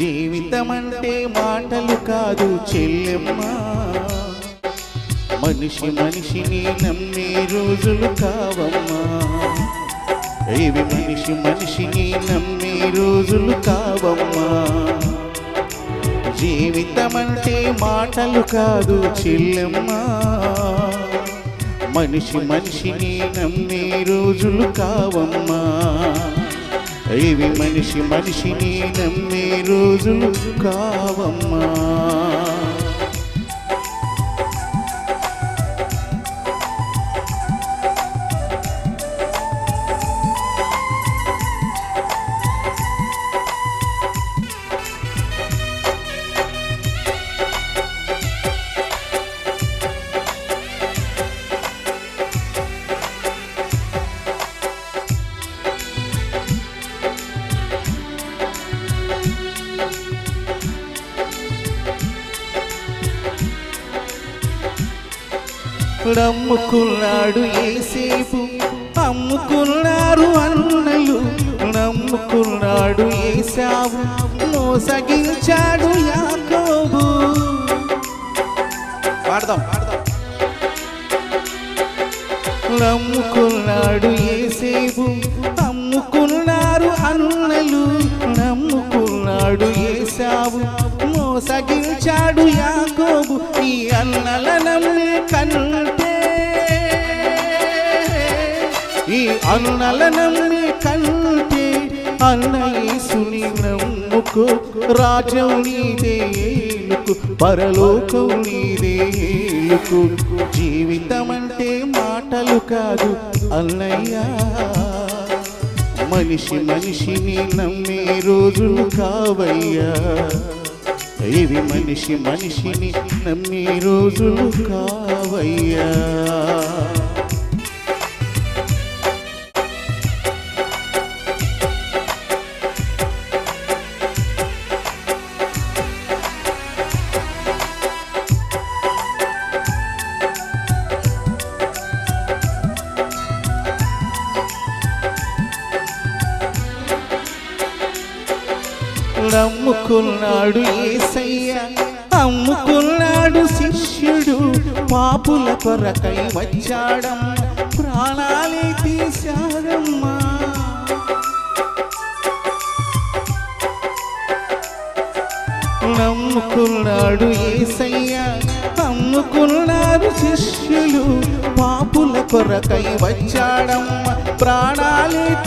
జీవితం అంటే మాటలు కాదు చెల్లెమ్మ. మనిషి మనిషిని నమ్మే రోజులు కావమ్మా. ఇవి మనిషి మనిషిని నమ్మే రోజులు కావమ్మా. జీవితం అంటే మాటలు కాదు చెల్లెమ్మ. మనిషి మనిషిని నమ్మే రోజులు కావమ్మా. దైవి మనిషి మనిషిని నమ్మే రోజులు కావమ్మా. నమ్ముకున్నాడు ఏసేపు? అమ్ముకున్నారు అన్నలు నమ్ముకున్నాడు ఏసావు. మోసగించాడు యాకోబు. పాడదాం. నమ్ముకున్నాడు ఏసేపు. అమ్ముకున్నారు అన్నలు నమ్ముకున్నాడు ఏసావు. మోసగించాడు యాకోబు ఈ అన్నల నమ్మి కంటే అన్నయేసుని నమ్ముకు రాజ్యం నీదే పరలోకం నీదే జీవితం అంటే మాటలు కాదు అన్నయ్యా. మనిషి మనిషిని నమ్మే రోజులు కావయ్యా. ఇవి మనిషి మనిషిని నమ్మే రోజులు కావయ్యా. నమ్ముకున్నాడు ఏసయ్య. అమ్ముకున్నాడు శిష్యుడు పాపుల కొరకై వచ్చాడమ్మ. ప్రాణాలే తీశాడమ్మా. నమ్ముకున్నాడు ఏసయ్య. అమ్ముకున్నాడు శిష్యులు పాపుల కొరకై వచ్చాడమ్మ. ప్రాణాలే